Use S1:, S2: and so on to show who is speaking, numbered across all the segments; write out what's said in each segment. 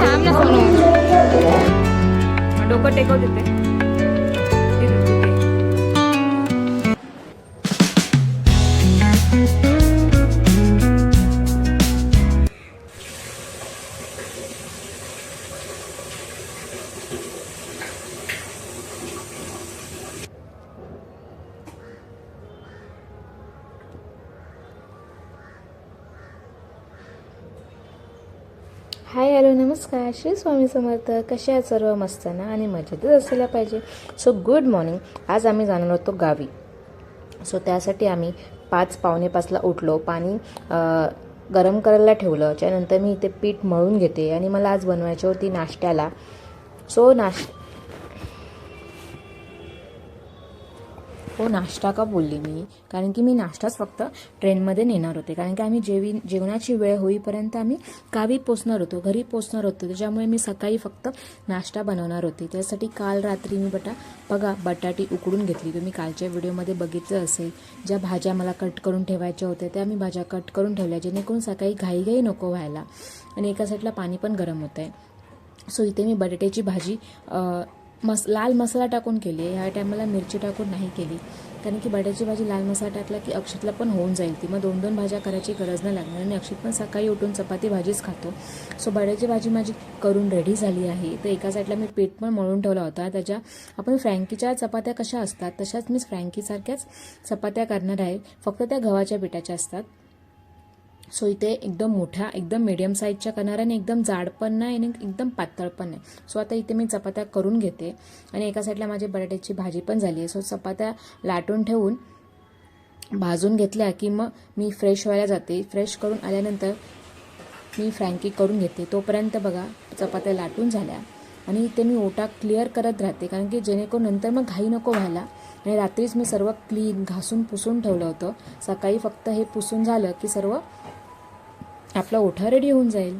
S1: थांब ना सोनू डोकं
S2: टेकव देते. नमस्कार श्री स्वामी समर्थ. कशा आहेत सर्व? मस्त ना आणि मजेतच असायला पाहिजे. सो गुड मॉर्निंग आज आम्ही जाणार होतो गावी. सो त्यासाठी आम्ही पाच पावणे पाचला उठलो. पाणी गरम करायला ठेवलं. त्यानंतर मी इथे पीठ मळून घेते. आणि मला आज बनवायची होती नाश्त्याला. सो नाश हो नाश्ता का बोलली मी? कारण की मी नाश्ताच फक्त ट्रेनमध्ये नेणार होते. कारण की आम्ही जेवी जेवणाची वेळ होईपर्यंत आम्ही गावी पोचणार होतो घरी पोचणार होतो. त्याच्यामुळे मी सकाळी फक्त नाश्ता बनवणार होते. त्यासाठी काल रात्री मी बटा बघा बटाटी उकडून घेतली. तुम्ही कालच्या व्हिडिओमध्ये बघितलं असेल. ज्या भाज्या मला कट करून ठेवायच्या होत्या त्या मी भाज्या कट करून ठेवल्या जेणेकरून सकाळी घाईघाई नको व्हायला. आणि एका साईडला पाणी पण गरम होतं आहे सो इथे मी बटाट्याची भाजी मस लाल मसाला टाकून केली आहे. ह्या टायमाला मिरची टाकून नाही केली. कारण की बटाची भाजी लाल मसाला टाकला की अक्षतला पण होऊन जाईल ती. मग दोन दोन भाज्या करायची गरज नाही लागणार. आणि अक्षत पण सकाळी उठून चपाती भाजीच खातो. सो बटाची भाजी माझी करून रेडी झाली आहे. तर एका साईडला मी पीठ पण मळून ठेवला होता. त्याच्या आपण फ्रँकीच्या चपात्या कशा असतात? तशाच मी फ्रँकीसारख्याच चपात्या करणार आहे. फक्त त्या गव्हाच्या पिठाच्या असतात. सो इथे एकदम मोठ्या एकदम मीडियम साईजच्या करणार आणि एकदम जाड पण नाही आणि एकदम पातळ पण नाही. सो आता इथे मी चपात्या करून घेते आणि एका साईडला माझी बटाट्याची भाजी पण झाली आहे. सो चपात्या लाटून ठेवून भाजून घेतल्या की मग मी फ्रेश व्हायला जाते. फ्रेश करून आल्यानंतर मी फ्रँकी करून घेते. तोपर्यंत बघा चपात्या लाटून झाल्या. आणि इथे मी ओटा क्लिअर करत राहते कारण की जेणेकरून नंतर मग घाई नको व्हायला. आणि रात्रीच मी सर्व क्लीन घासून पुसून ठेवलं होतं. सकाळी फक्त हे पुसून झालं की सर्व आपला ओठा रेडी होऊन जाईल.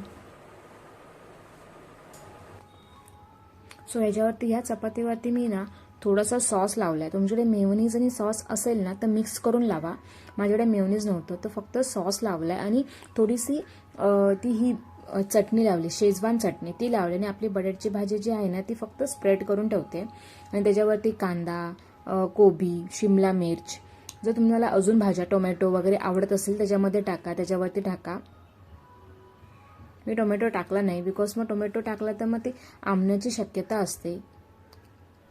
S2: सो ह्याच्यावरती ह्या चपातीवरती मी ना थोडासा सॉस लावला आहे तुमच्याकडे मेवनीज आणि सॉस असेल ना तर मिक्स करून लावा. माझ्याकडे मेवनीज नव्हतं तर फक्त सॉस लावला आहे आणि थोडीशी ती ही चटणी लावली शेजवान चटणी. ती लावली आणि आपली बटाटची भाजी जी आहे ना ती फक्त स्प्रेड करून ठेवते. आणि त्याच्यावरती कांदा कोबी शिमला मिर्च. जर तुम्हाला अजून भाज्या टोमॅटो वगैरे आवडत असेल त्याच्यामध्ये टाका. त्याच्यावरती टाका. मी टोमॅटो टाकला नाही बिकॉज मग टोमॅटो टाकला तर मग ते आंबण्याची शक्यता असते.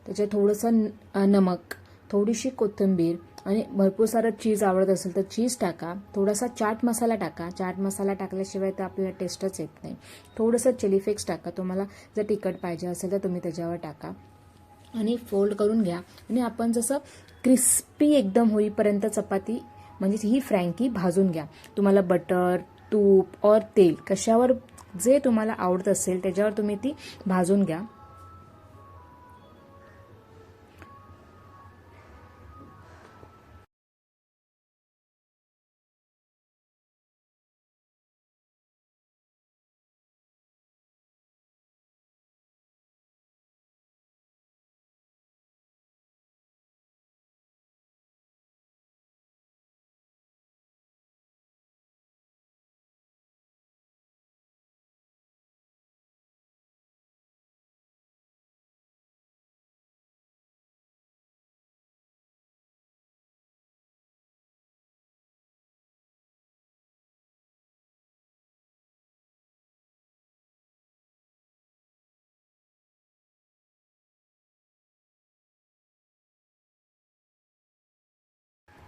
S2: त्याच्यात थोडंसं नमक थोडीशी कोथिंबीर आणि भरपूर सारं चीज आवडत असेल तर चीज टाका. थोडासा चाट मसाला टाका. चाट मसाला टाकल्याशिवाय तर आपल्याला टेस्टच येत नाही. थोडंसं चिली फ्लेक्स टाका. तुम्हाला जर तिखट पाहिजे असेल तर तुम्ही त्याच्यावर टाका. आणि फोल्ड करून घ्या. आणि आपण जसं क्रिस्पी एकदम होईपर्यंत चपाती म्हणजे ही फ्रँकी भाजून घ्या. तुम्हाला बटर तूप और तेल कशावर जे तुम्हाला आवडत असेल त्याच्यावर तुम्ही ती भाजून घ्या.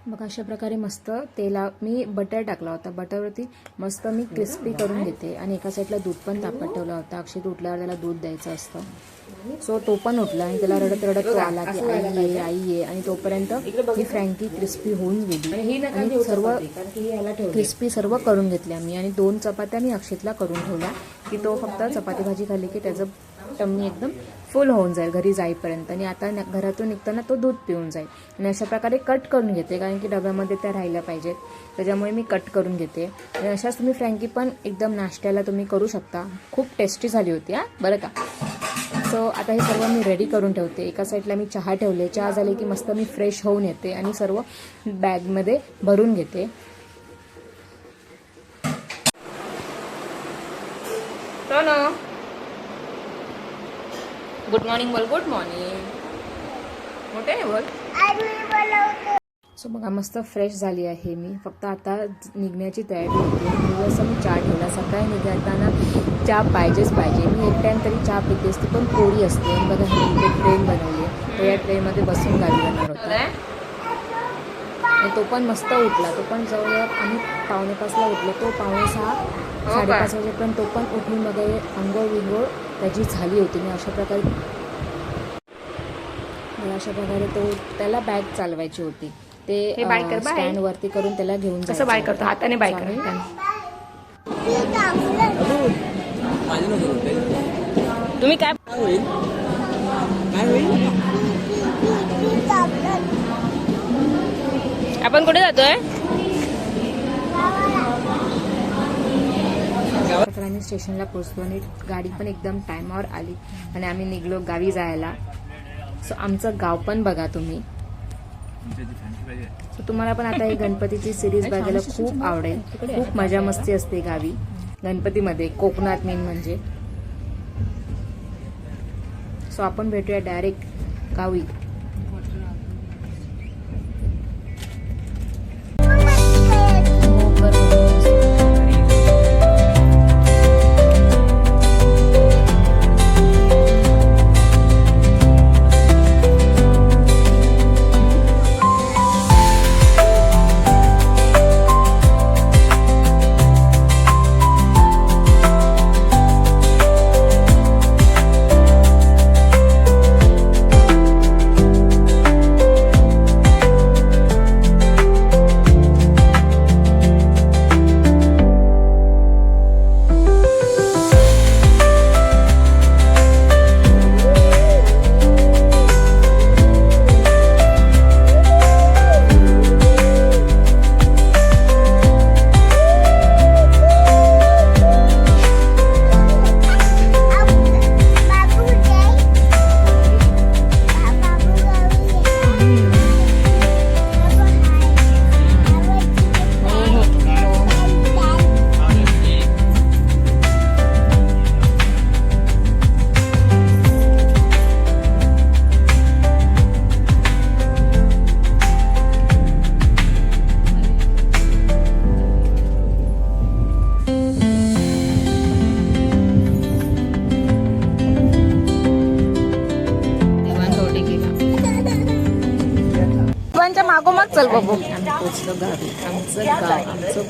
S2: बघा अशा प्रकारे मस्त तेला मी बटर टाकला होता. बटरवरती मस्त मी क्रिस्पी करून घेते. आणि एका साईडला दूध पण तापत ठेवला होता. अक्षय उठल्यावर त्याला दूध द्यायचं असतं. सो तो पण उठला आणि त्याला रडत रडत तो आला की आई ये आई ये. आणि तोपर्यंत ही फ्रँकी क्रिस्पी होऊन गेली. आणि सर्व क्रिस्पी सर्व करून घेतल्या मी. आणि दोन चपात्या मी अक्षितला करून ठेवल्या की तो फक्त चपाती भाजी खाल्ली की त्याचं टम्मी एकदम फुल होऊन जाईल घरी जाईपर्यंत. आणि आता न- घरातून निघताना तो दूध पिऊन जाईल. आणि अशा प्रकारे कट करून घेते कारण की डब्यामध्ये त्या राहिल्या पाहिजेत. त्याच्यामुळे मी कट करून घेते. आणि अशाच तुम्ही फ्रँकी पण एकदम नाश्त्याला तुम्ही करू शकता. खूप टेस्टी झाली होती हा? बरं का? सो आता हे सर्व मी रेडी करून ठेवते. एका साईडला मी चहा ठेवले. चहा झाले की मस्त मी फ्रेश होऊन येते आणि सर्व बॅगमध्ये भरून घेते.
S1: तो ना
S2: गुड मॉर्निंग बोल. गुड मॉर्निंग मोठे बोल. सो बघा मस्त फ्रेश झाली आहे मी. फक्त आता निघण्याची तयारी होती. दिवस मी चहा ठेवला. सकाळी निघताना चहा पाहिजेच पाहिजे. मी एक टाईम तरी चहा पिते असते पण पोळी असते. बघा ही इथे ट्रेन बनवली आहे. तर या ट्रेनमध्ये बसून गावी जाणार होता. तो पण मस्त उठला. तो पण जवळ आम्ही पावणे पाचला उठलो. तो पावणे सहा साडेपाच वाजेपर्यंत तो पण उठून बघा हे आंघोळ विंघोळ त्याची झाली होती. मी अशा प्रकारे अशा प्रकारे तो त्याला बॅग चालवायची होती. ते
S1: हे बाय कर, बाय.
S2: स्टँड वरती करून त्याला घेऊन
S1: कसं बाय. करतो? हाताने बाय तुम्ही काय आपण कुठे जातोय
S2: तर आम्ही स्टेशनला पोहोचलो आणि गाडी पण एकदम टायमावर आली. आणि आम्ही निघलो गावी जायला. सो आमचं गाव पण बघा तुम्ही. सो तुम्हाला पण आता ही गणपतीची सिरीज बघायला खूप आवडेल. खूप मजा मस्ती असते गावी. गणपतीमध्ये. कोकणात मेन म्हणजे. सो आपण भेटूया डायरेक्ट गावी.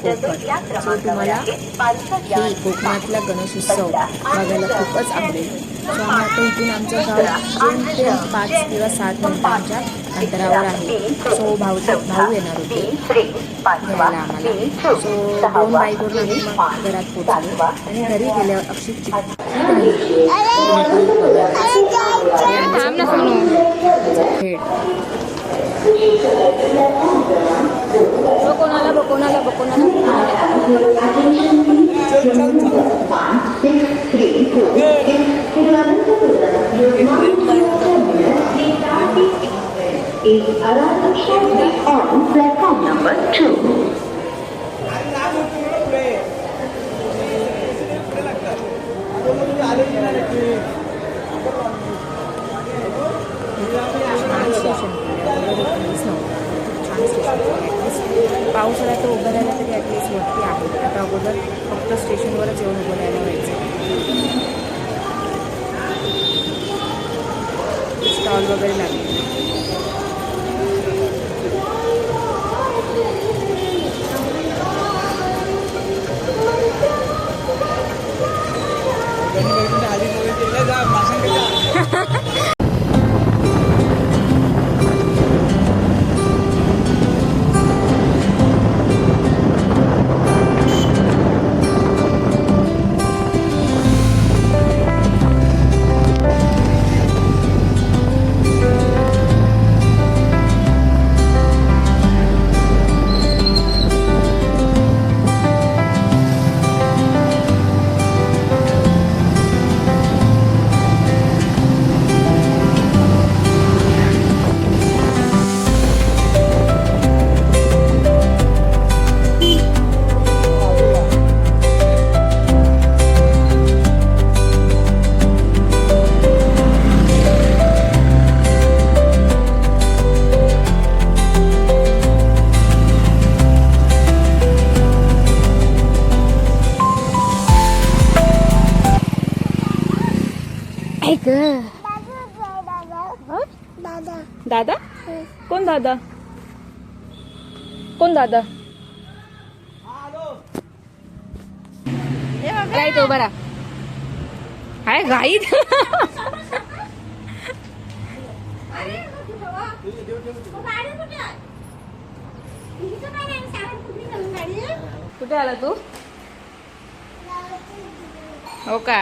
S2: कोकण सो तुम्हाला ही कोकणातला गणेशोत्सव बघायला खूपच आवडेल सो आम्ही आता इथून आमचं गाव दोन ते पाच किंवा सात मिनिटांच्या अंतरावर आहे सो भाऊ भाऊ येणार होते घ्यायला आम्हाला सो दोन बाईकवरून आम्ही मग घरात पोचलो आणि घरी गेल्यावर
S1: ना सोनू
S2: खेळ पाऊस आला तर उभं राहायला तरी ॲटलिस्ट वरती आहे. आता अगोदर फक्त स्टेशनवरच येऊन उभं राहायला व्हायचं. स्टॉल वगैरे लागले.
S1: काय ग. दादा? कोण दादा? कोण दादा? काय तो बरा काय गाईत कुठे आला तू? हो का?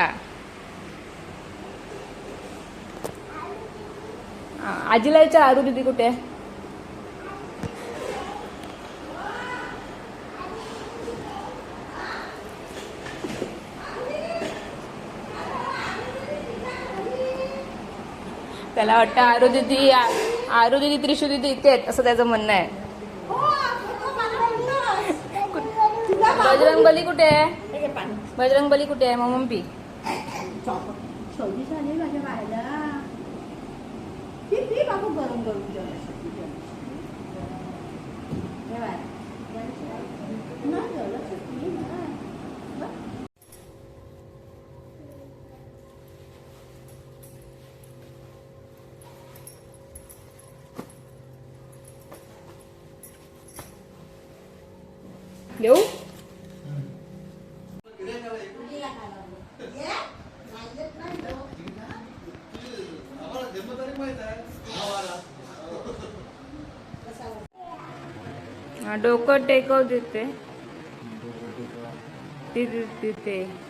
S1: आजीला विचार आरू दिदी कुठे? त्याला वाटतं आरू दिदी आरू दिदी त्रिशू दिदी इथे आहेत असं त्याचं म्हणणं आहे. बजरंग बली कुठे आहे? बजरंग बली कुठे आहे? ong글엉글 운전했어. 대박. 나 연락했어. Đúng डोकं टेकव देते. तिथे तिथे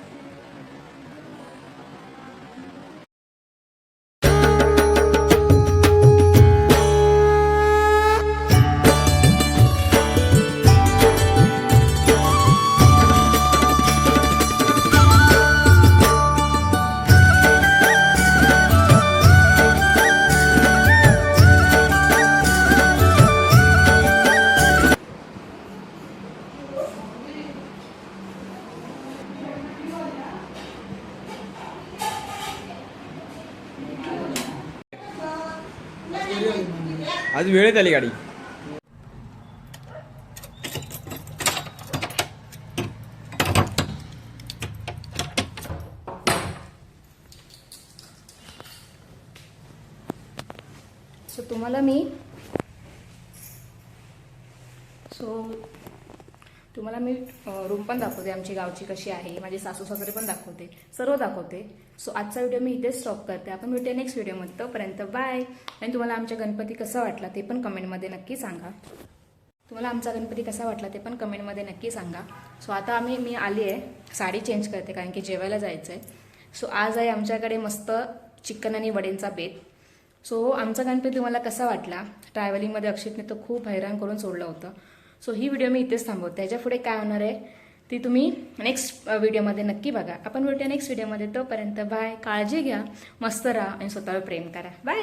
S3: आज वेळेत आली गाडी.
S2: सो तुम्हाला मी सो तुम्हाला मी रूम पण दाखवते आमची गावची कशी आहे. माझी सासू सासरे पण दाखवते. सर्व दाखवते. सो आजचा व्हिडिओ मी इथेच स्टॉप करते. आपण भेटूया नेक्स्ट व्हिडिओमध्ये तोपर्यंत बाय आणि तुम्हाला आमच्या गणपती कसा वाटला ते पण कमेंटमध्ये नक्की सांगा. तुम्हाला आमचा गणपती कसा वाटला ते पण कमेंटमध्ये नक्की सांगा. सो आता आम्ही मी आली आहे. साडी चेंज करते कारण की जेवायला जायचं आहे सो आज आहे आमच्याकडे मस्त चिकन आणि वडेंचा बेत. सो आमचा गणपती तुम्हाला कसा वाटला? ट्रॅव्हलिंगमध्ये अक्षितने तो खूप हैराण करून सोडलं होतं. सो ही व्हिडिओ मी इथेच थांबवते. त्याच्या पुढे काय होणार आहे ती तुम्ही नेक्स्ट व्हिडिओमध्ये नक्की बघा. आपण भेटूया नेक्स्ट व्हिडिओमध्ये तोपर्यंत बाय काळजी घ्या मस्त राहा आणि स्वतःवर प्रेम करा. बाय